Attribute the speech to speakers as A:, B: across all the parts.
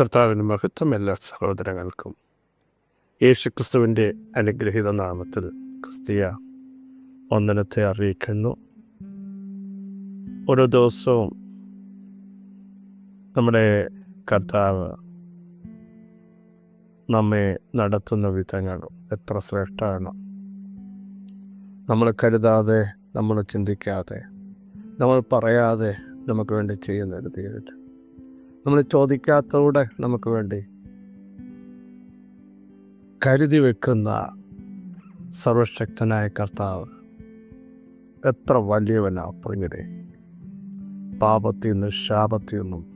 A: കർത്താവിന് മഹത്വം എല്ലാ സഹോദരങ്ങൾക്കും യേശുക്രിസ്തുവിന്റെ അനുഗ്രഹീത നാമത്തിൽ ക്രിസ്തീയ ഒന്നനത്തെ അറിയിക്കുന്നു. ഓരോ ദിവസവും നമ്മുടെ കർത്താവ് നമ്മെ നടത്തുന്ന വിധങ്ങൾ എത്ര ശ്രേഷ്ഠമാണ്. നമ്മൾ കരുതാതെ നമ്മൾ ചിന്തിക്കാതെ നമ്മൾ പറയാതെ നമുക്ക് വേണ്ടി ചെയ്യുന്ന ഒരു ദൈവം. നമ്മൾ ചോദിക്കാത്തവിടെ നമുക്ക് വേണ്ടി കരുതി വെക്കുന്ന സർവശക്തനായ കർത്താവ് എത്ര വലിയവനാ പ്രിയരെ. പാപത്തിൽ നിന്ന് ശാപത്തിൽ നിന്നും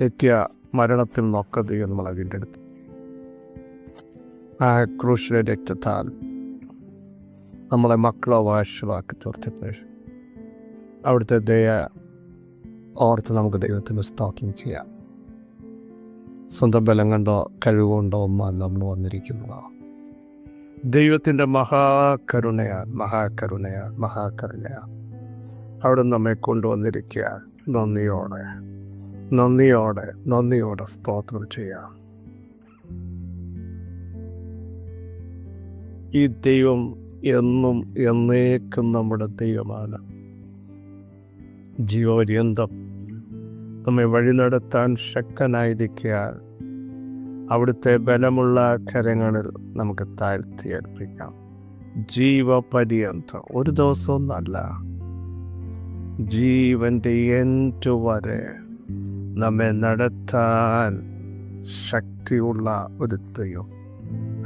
A: നിത്യ മരണത്തിൽ നിന്നൊക്കെ ദൈവം നമ്മളെ വീണ്ടെടുത്തു. ആ ക്രൂശിലെ രക്തത്താൽ നമ്മളെ മക്കളോ വാശുവാക്കി തീർത്തിട്ട് അവിടുത്തെ ദയ ഓർത്ത് നമുക്ക് ദൈവത്തിന് സ്തോത്രം ചെയ്യാം. സ്വന്തം ബലം കൊണ്ടോ കഴിവുകൊണ്ടോ ഒന്നും നമ്മൾ വന്നിരിക്കുന്നത് ദൈവത്തിന്റെ മഹാകരുണയാൽ മഹാകരുണയാൽ മഹാകരുണയാൽ അവിടെ നമ്മെ കൊണ്ടുവന്നിരിക്കുക. നന്ദിയോടെ നന്ദിയോടെ നന്ദിയോടെ സ്തോത്രം ചെയ്യാം. ഈ ദൈവം എന്നും എന്നേക്കും നമ്മുടെ ദൈവമാണ്. ജീവപര്യന്തം നമ്മെ വഴി നടത്താൻ ശക്തനായിരിക്കാൻ അവിടുത്തെ ബലമുള്ള കരങ്ങളിൽ നമുക്ക് താഴ്ത്തി ഏൽപ്പിക്കാം. ജീവപര്യന്തം ഒരു ദിവസമൊന്നല്ല ജീവന്റെ എന്റെ വരെ നമ്മെ നടത്താൻ ശക്തിയുള്ള ഒരു ദൈവം.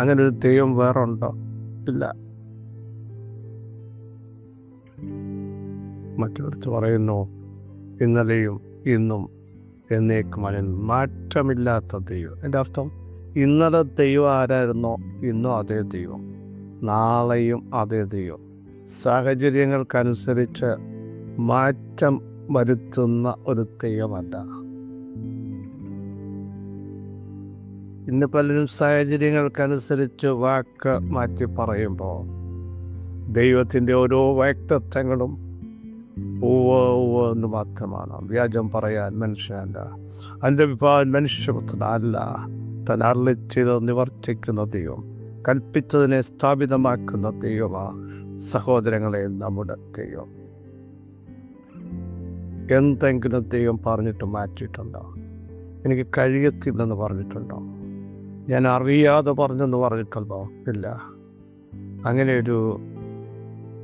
A: അങ്ങനെ ഒരു ദൈവം വേറെ ഉണ്ടോ? ഇല്ല. മറ്റൊരുത്ത് പറയുന്നു ഇന്നലെയും ഇന്നും എന്നേക്കും മാറ്റമില്ലാത്ത ദൈവം. എന്റെ അർത്ഥം ഇന്നലെ ദൈവം ആരായിരുന്നോ ഇന്നും അതേ ദൈവം. നാളെയും അതേ ദൈവം. സാഹചര്യങ്ങൾക്കനുസരിച്ച് മാറ്റം വരുത്തുന്ന ഒരു ദൈവമല്ല. ഇന്ന് പലരും സാഹചര്യങ്ങൾക്കനുസരിച്ച് വാക്ക് മാറ്റി പറയുമ്പോൾ ദൈവത്തിന്റെ ഓരോ വ്യക്തിത്വങ്ങളും എന്ന് മാത്രമാണ്. വ്യാജം പറയാൻ മനുഷ്യല്ല അതിന്റെ വിഭാഗം മനുഷ്യപുത്രനല്ല താൻ അരളി ചെയ്ത് നിവർത്തിക്കുന്ന ദൈവം കൽപ്പിച്ചതിനെ സ്ഥാപിതമാക്കുന്ന ദൈവമാ സഹോദരങ്ങളെ നമ്മുടെ ദൈവം. എന്തെങ്കിലും ദൈവം പറഞ്ഞിട്ട് മാറ്റിയിട്ടുണ്ടോ? എനിക്ക് കഴിയത്തില്ലെന്ന് പറഞ്ഞിട്ടുണ്ടോ? ഞാൻ അറിയാതെ പറഞ്ഞെന്ന് പറഞ്ഞിട്ടുണ്ടോ? ഇല്ല. അങ്ങനെ ഒരു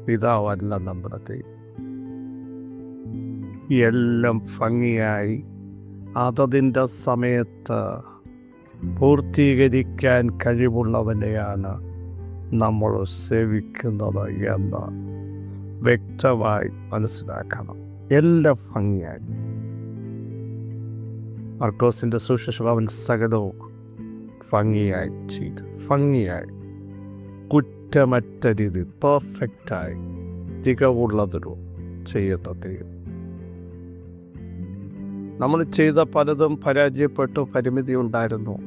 A: പിതാവല്ല നമ്മുടെ ദൈവം. എല്ലാം ഭംഗിയായി. അതതിന്റെ സമയത്ത് പൂർത്തീകരിക്കാൻ കഴിവുള്ളവനെയാണ് നമ്മൾ സേവിക്കുന്നത് എന്ന് വ്യക്തമായി മനസ്സിലാക്കണം. എല്ലാം ഭംഗിയായി. മർക്കോസിന്റെ സുശേഷഭാവൻ സകലവും ഭംഗിയായി ചെയ്തു. ഭംഗിയായി. കുറ്റമറ്റ രീതി പെർഫെക്റ്റായി തികവുള്ളതൊരു ചെയ്യുന്ന ദൈവം. നമ്മൾ ചെയ്ത പലതും പരാജയപ്പെട്ടു പരിമിതി ഉണ്ടായിരുന്നു.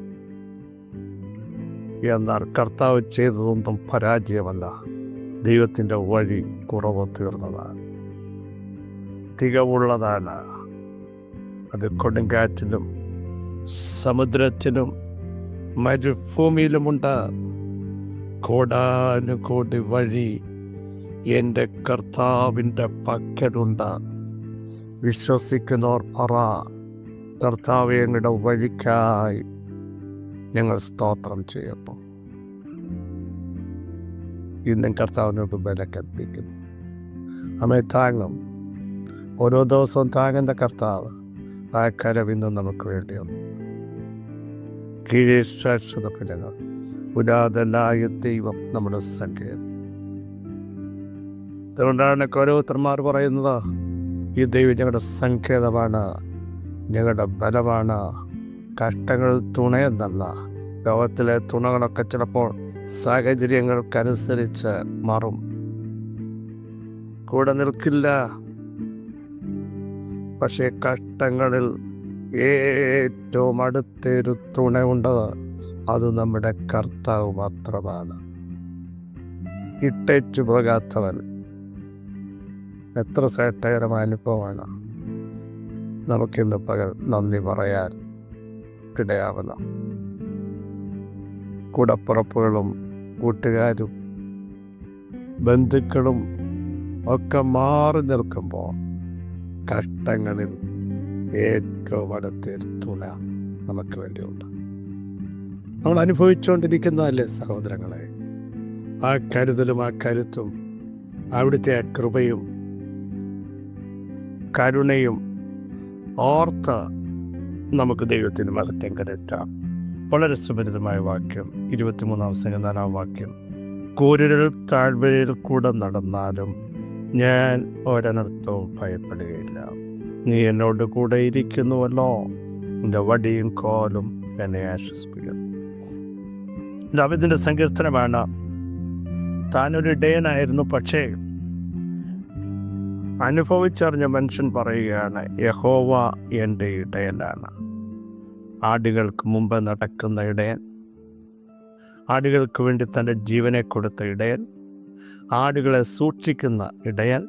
A: എന്നാൽ കർത്താവ് ചെയ്തതൊന്നും പരാജയമല്ല. ദൈവത്തിന്റെ വഴി കുറവ് തീർന്നതാണ്. തികവുള്ളതാണ്. അത് കൊടുങ്കാറ്റിലും സമുദ്രത്തിലും മരുഭൂമിയിലുമുണ്ട് കോടാനുകോടി വഴി എന്റെ കർത്താവിന്റെ പക്കലുണ്ട്. വിശ്വസിക്കുന്നവർ പറ കർത്താവ് വഴിക്കായി ഞങ്ങൾ സ്തോത്രം ചെയ്യപ്പോ ഇന്നും കർത്താവിനോട് ബല കൽപ്പിക്കുന്നു നമ്മെ താങ്ങും. ഓരോ ദിവസവും താങ്ങുന്ന കർത്താവ് ആ കരവിന്നും നമുക്ക് വേണ്ടിയുണ്ട് കീഴേ ശാശ്വത കുലങ്ങൾ പുരാതനായ ദൈവം നമ്മുടെ സങ്കേതം അതുകൊണ്ടാണ് ഓരോരുത്തർമാർ പറയുന്നത് ഈ ദൈവം ഞങ്ങളുടെ സങ്കേതമാണ് ഞങ്ങളുടെ ബലമാണ്. കഷ്ടങ്ങൾ തുണയെന്നല്ല ലോകത്തിലെ തുണകളൊക്കെ ചിലപ്പോൾ സാഹചര്യങ്ങൾക്കനുസരിച്ച് മാറും. കൂടെ നിൽക്കില്ല. പക്ഷേ കഷ്ടങ്ങളിൽ ഏറ്റവും അടുത്തൊരു തുണയുണ്ട് അത് നമ്മുടെ കർത്താവ് മാത്രമാണ്. ഇട്ടേറ്റു പോകാത്തവൻ എത്ര സേട്ടകരമായ അനുഭവമാണ് നമുക്കിന്ന് പകൽ നന്ദി പറയാൻ ഇടയാവുന്ന. കൂടപ്പുറപ്പുകളും കൂട്ടുകാരും ബന്ധുക്കളും ഒക്കെ മാറി നിൽക്കുമ്പോൾ കഷ്ടങ്ങളിൽ ഏറ്റവും അടുത്തൊരു തുണ നമുക്ക് വേണ്ടിയുണ്ട്. നമ്മൾ അനുഭവിച്ചുകൊണ്ടിരിക്കുന്നതല്ലേ സഹോദരങ്ങളെ? ആ കരുതലും ആ കരുത്തും അവിടുത്തെ ആ കൃപയും കരുണയും ഓർത്ത് നമുക്ക് ദൈവത്തിന് മഹത്വം കരുത്താം വളരെ സുപരിതമായ വാക്യം ഇരുപത്തിമൂന്നാം സംഘനാലാം വാക്യം. കൂരിരുൾ താഴ്വരയിൽ കൂടെ നടന്നാലും ഞാൻ ഒരനർത്ഥവും ഭയപ്പെടുകയില്ല. നീ എന്നോട് കൂടെ ഇരിക്കുന്നുവല്ലോ. എന്റെ വടിയും കോലും എന്നെ ആശ്വസിപ്പിക്കുന്നു. ദാവിദിന്റെ സങ്കീർത്തനമാണ് താനൊരു ഇടയനായിരുന്നു പക്ഷേ അനുഭവിച്ചറിഞ്ഞ മനുഷ്യൻ പറയുകയാണ് യഹോവ എന്റെ ഇടയനാണ്. ആടുകൾക്ക് മുമ്പ് നടക്കുന്ന ഇടയൻ ആടുകൾക്ക് വേണ്ടി തന്റെ ജീവനെ കൊടുത്ത ഇടയൻ ആടുകളെ സൂക്ഷിക്കുന്ന ഇടയൻ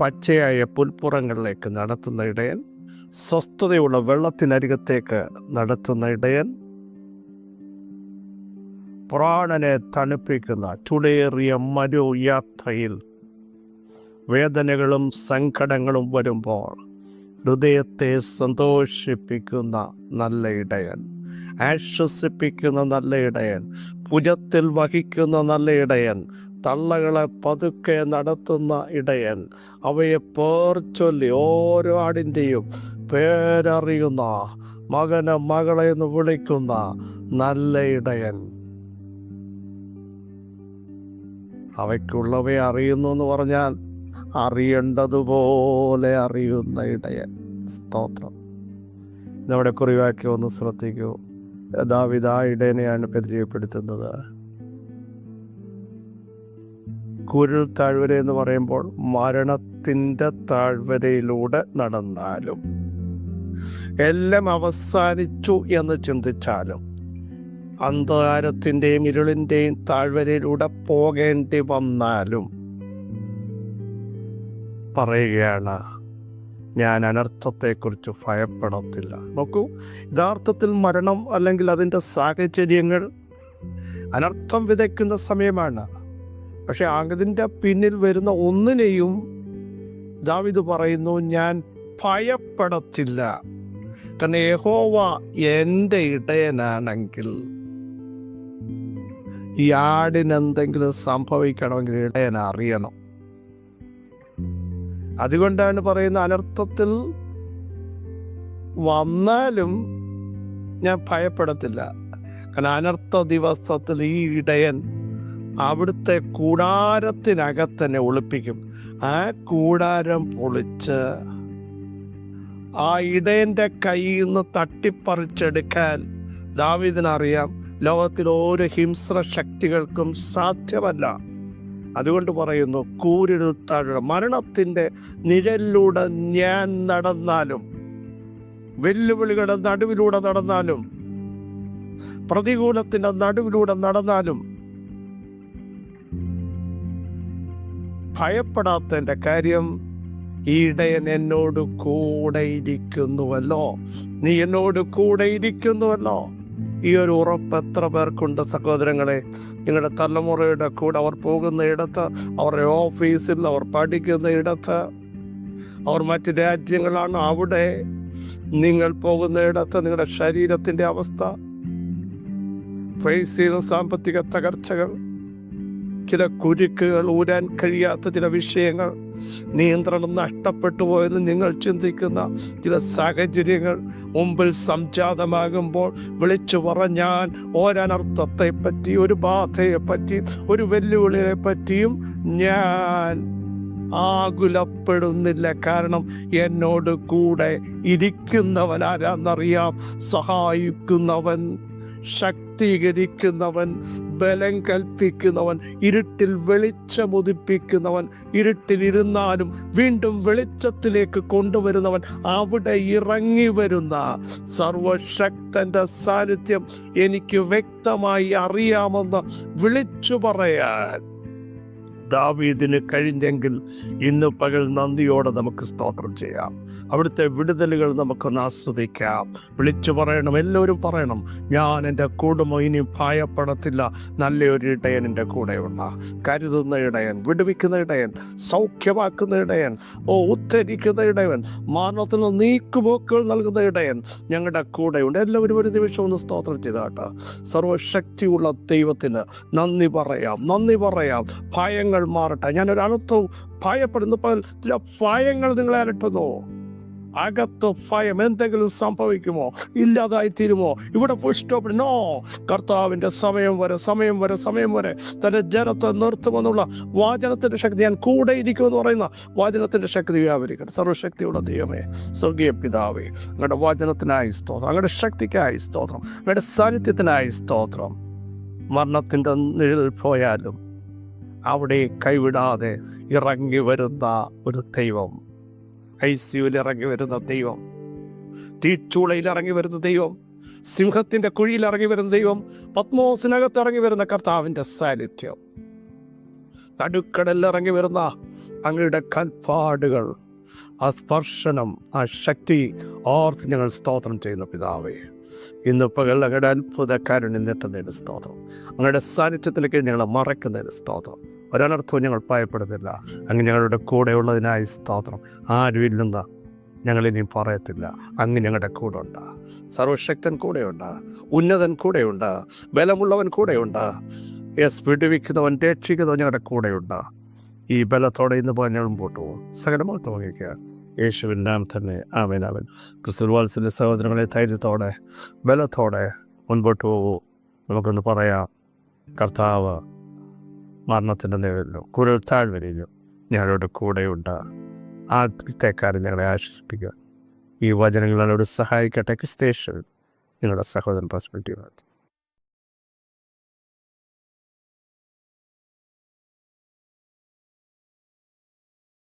A: പച്ചയായ പുൽപ്പുറങ്ങളിലേക്ക് നടത്തുന്ന ഇടയൻ സ്വസ്ഥതയുള്ള വെള്ളത്തിനരികത്തേക്ക് നടത്തുന്ന ഇടയൻ പ്രാണനെ തണുപ്പിക്കുന്ന ചുടേറിയ മരു യാത്രയിൽ വേദനകളും സങ്കടങ്ങളും വരുമ്പോൾ ഹൃദയത്തെ സന്തോഷിപ്പിക്കുന്ന നല്ല ഇടയൻ ആശ്വസിപ്പിക്കുന്ന നല്ല ഇടയൻ ഭുജത്തിൽ വഹിക്കുന്ന നല്ല ഇടയൻ തള്ളകളെ പതുക്കെ നടത്തുന്ന ഇടയൻ അവയെ പേർച്ചൊല്ലി ചൊല്ലി ഓരോ ആടിന്റെയും പേരറിയുന്ന മകനെ മകളെ എന്ന് വിളിക്കുന്ന നല്ല ഇടയൻ. അവയ്ക്കുള്ളവയെ അറിയുന്നു എന്ന് പറഞ്ഞാൽ അറിയേണ്ടതുപോലെ അറിയുന്ന ഇടയൻ. സ്തോത്രം. നമ്മുടെ കുറിവാക്കി ഒന്ന് ശ്രദ്ധിക്കൂ. യഥാവിധ ഇടയനെയാണ് പരിചയപ്പെടുത്തുന്നത്. കുരുൾ താഴ്വര എന്ന് പറയുമ്പോൾ മരണത്തിന്റെ താഴ്വരയിലൂടെ നടന്നാലും എല്ലാം അവസാനിച്ചു എന്ന് ചിന്തിച്ചാലും അന്ധകാരത്തിന്റെയും ഇരുളിന്റെയും താഴ്വരയിലൂടെ പോകേണ്ടി വന്നാലും പറയുകയാണ്. ഞാൻ അനർത്ഥത്തെക്കുറിച്ച് ഭയപ്പെടത്തില്ല. നോക്കൂ യഥാർത്ഥത്തിൽ മരണം അല്ലെങ്കിൽ അതിന്റെ സാഹചര്യങ്ങൾ അനർത്ഥം വിതയ്ക്കുന്ന സമയമാണ്. പക്ഷെ അതിന്റെ പിന്നിൽ വരുന്ന ഒന്നിനെയും ദാവിദ് പറയുന്നു ഞാൻ ഭയപ്പെടത്തില്ല. കാരണം യഹോവ എന്റെ ഇടയനാണെങ്കിൽ ഈ ആടിന് എന്തെങ്കിലും സംഭവിക്കണമെങ്കിൽ ഇടയൻ അറിയണം. അതുകൊണ്ടാണ് പറയുന്ന അനർത്ഥത്തിൽ വന്നാലും ഞാൻ ഭയപ്പെടത്തില്ല. കാരണം അനർത്ഥ ദിവസത്തിൽ ഈ ഇടയൻ അവിടുത്തെ കൂടാരത്തിനകത്ത് തന്നെ ഒളിപ്പിക്കും. ആ കൂടാരം പൊളിച്ച് ആ ഇടയന്റെ കയ്യിൽ നിന്ന് തട്ടിപ്പറിച്ചെടുക്കാൻ ദാവിദിനറിയാം. ലോകത്തിൽ ഓരോ ഹിംസ്ര ശക്തികൾക്കും സാധ്യമല്ല. അതുകൊണ്ട് പറയുന്നു കൂരിൽ താഴെ മരണത്തിന്റെ നിഴലിലൂടെ ഞാൻ നടന്നാലും വെല്ലുവിളികളുടെ നടുവിലൂടെ നടന്നാലും പ്രതികൂലത്തിന്റെ നടുവിലൂടെ നടന്നാലും ഭയപ്പെടാത്തതിന്റെ കാര്യം ഇടയൻ എന്നോട് കൂടെ ഇരിക്കുന്നുവല്ലോ. നീ എന്നോട് കൂടെ ഇരിക്കുന്നുവല്ലോ. ഈ ഒരു ഉറപ്പ് എത്ര പേർക്കുണ്ട് സഹോദരങ്ങളെ നിങ്ങളുടെ തലമുറയുടെ കൂടെ അവർ പോകുന്ന ഇടത്ത് അവരുടെ ഓഫീസിൽ അവർ പഠിക്കുന്ന ഇടത്ത് അവർ മറ്റ് രാജ്യങ്ങളാണ് അവിടെ നിങ്ങൾ പോകുന്ന ഇടത്ത് നിങ്ങളുടെ ശരീരത്തിന്റെ അവസ്ഥ ഫേസ് ചെയ്ത സാമ്പത്തിക തകർച്ചകൾ ചില കുരുക്കുകൾ ഊരാൻ കഴിയാത്ത ചില വിഷയങ്ങൾ നിയന്ത്രണം നഷ്ടപ്പെട്ടു പോയെന്ന് നിങ്ങൾ ചിന്തിക്കുന്ന ചില സാഹചര്യങ്ങൾ മുമ്പിൽ സംജാതമാകുമ്പോൾ വിളിച്ചു പറഞ്ഞാൽ ഒരനർത്ഥത്തെ പറ്റി ഒരു ബാധയെ പറ്റി ഒരു വെല്ലുവിളിയെ പറ്റിയും ഞാൻ ആകുലപ്പെടുന്നില്ല. കാരണം എന്നോട് കൂടെ ഇരിക്കുന്നവൻ ആരാന്നറിയാം സഹായിക്കുന്നവൻ ശക്തീകരിക്കുന്നവൻ ബലം കൽപ്പിക്കുന്നവൻ ഇരുട്ടിൽ വെളിച്ചമുദിപ്പിക്കുന്നവൻ ഇരുട്ടിലിരുന്നാലും വീണ്ടും വെളിച്ചത്തിലേക്ക് കൊണ്ടുവരുന്നവൻ അവിടെ ഇറങ്ങി വരുന്ന സർവശക്തന്റെ സാന്നിധ്യം എനിക്ക് വ്യക്തമായി അറിയാമെന്ന് വിളിച്ചു പറയാൻ ദാവീദിന് കഴിഞ്ഞെങ്കിൽ ഇന്ന് പകൽ നന്ദിയോടെ നമുക്ക് സ്തോത്രം ചെയ്യാം. അവിടുത്തെ വിടുതലുകൾ നമുക്കൊന്ന് ആസ്വദിക്കാം. വിളിച്ചു പറയണം എല്ലാവരും പറയണം ഞാൻ എന്റെ കുടുംബം ഇനി ഭയപ്പെടത്തില്ല. നല്ലൊരു ഇടയൻ എന്റെ കൂടെയുള്ള കരുതുന്ന ഇടയൻ വിടുവിക്കുന്ന ഇടയൻ സൗഖ്യമാക്കുന്ന ഇടയൻ ഓ ഉദ്ധരിക്കുന്ന ഇടയൻ മാനത്തിൽ നിന്ന് നീക്കുപോക്കുകൾ നൽകുന്ന ഇടയൻ ഞങ്ങളുടെ കൂടെയുണ്ട്. എല്ലാവരും ഒരു നിമിഷം ഒന്ന് സ്തോത്രം ചെയ്തോട്ടെ. സർവശക്തിയുള്ള ദൈവത്തിന് നന്ദി പറയാം നന്ദി പറയാം. ഭയങ്ങൾ മാറട്ടെ. ഞാൻ അനർത്ഥവും ഭയപ്പെടുന്നു. ചില ഭയങ്ങൾ നിങ്ങളെ അലട്ടുന്നു. അകത്ത് ഭയം എന്തെങ്കിലും സംഭവിക്കുമോ? ഇല്ലാതായി തീരുമോ ഇവിടെ ഫുൾ സ്റ്റോപ്പ് നോ കർത്താവിന്റെ സമയം വരെ സമയം വരെ സമയം വരെ തന്റെ ജനത്തെ നിർത്തുമെന്നുള്ള വാചനത്തിന്റെ ശക്തി ഞാൻ കൂടെ ഇരിക്കുമെന്ന് പറയുന്ന വാചനത്തിന്റെ ശക്തി വ്യാപരിക്കട്ടെ. സർവശക്തിയുള്ള ദൈവമേ സ്വർഗീയ പിതാവേ അങ്ങയുടെ വാചനത്തിനായി സ്തോത്രം. അങ്ങയുടെ ശക്തിക്കായി സ്തോത്രം. അങ്ങയുടെ സാന്നിധ്യത്തിനായി സ്തോത്രം. മരണത്തിന്റെ നിഴൽ പോയാലും അവിടെ കൈവിടാതെ ഇറങ്ങി വരുന്ന ഒരു ദൈവം. ഐ സിയുവിൽ ഇറങ്ങി വരുന്ന ദൈവം. തീച്ചൂളയിൽ ഇറങ്ങി വരുന്ന ദൈവം. സിംഹത്തിന്റെ കുഴിയിൽ ഇറങ്ങി വരുന്ന ദൈവം. പത്മോസിനകത്ത് ഇറങ്ങി വരുന്ന കർത്താവിന്റെ സാന്നിധ്യം. നടുക്കടലിൽ ഇറങ്ങി വരുന്ന അങ്ങയുടെ കൽപ്പാടുകൾ. ആ സ്പർശനം ആ ശക്തി ഓർത്ത് ഞങ്ങൾ സ്തോത്രം ചെയ്യുന്ന പിതാവേ. ഇന്ന് പകൽ അങ്ങയുടെ അത്ഭുതക്കാരൻ നിന്നിട്ടുന്നതിന് സ്തോത്രം. അങ്ങയുടെ സാന്നിധ്യത്തിലേക്ക് ഞങ്ങളെ മറക്കുന്നതിന് സ്തോത്രം. ഒരനർത്ഥവും ഞങ്ങൾ ഭയപ്പെടുന്നില്ല. അങ്ങ് ഞങ്ങളുടെ കൂടെയുള്ളതിനായി സ്തോത്രം. ആരും ഇല്ലെന്ന് ഞങ്ങളിനിയും പറയത്തില്ല. അങ്ങ് ഞങ്ങളുടെ കൂടെ ഉണ്ട്. സർവശക്തൻ കൂടെയുണ്ട് ഉന്നതൻ കൂടെയുണ്ട് ബലമുള്ളവൻ കൂടെയുണ്ട് യെസ് വിടുവിക്കുന്നവൻ രക്ഷിക്കുന്നവൻ ഞങ്ങളുടെ കൂടെയുണ്ട് ഈ ബലത്തോടെ ഇന്ന് പോകാൻ ഞങ്ങൾ മുമ്പോട്ട് പോകും. സകലമോ തോന്നിക്കുക യേശുവിൻ നാം തന്നെ. ആമേൻ ക്രിസ്തുവാത്സിന്റെ ക്രിസ്തുവാത്സല്യ സഹോദരങ്ങളെ ധൈര്യത്തോടെ ബലത്തോടെ മുൻപോട്ട് പോകൂ. നമുക്കൊന്ന് പറയാം. കർത്താവ് മരണത്തിന്റെ നിഴലിലോ കുരൽ താഴ്വരയിലും ഞങ്ങളുടെ കൂടെയുണ്ട് ഉണ്ട. കൃത്യക്കാരൻ ഞങ്ങളെ ആശ്വസിപ്പിക്കുക ഈ വചനങ്ങളോട് സഹായിക്കട്ടെ. ക്രിസ്തേശ്വരൻ നിങ്ങളുടെ സഹോദരൻ പെർസ്പെക്റ്റീവ്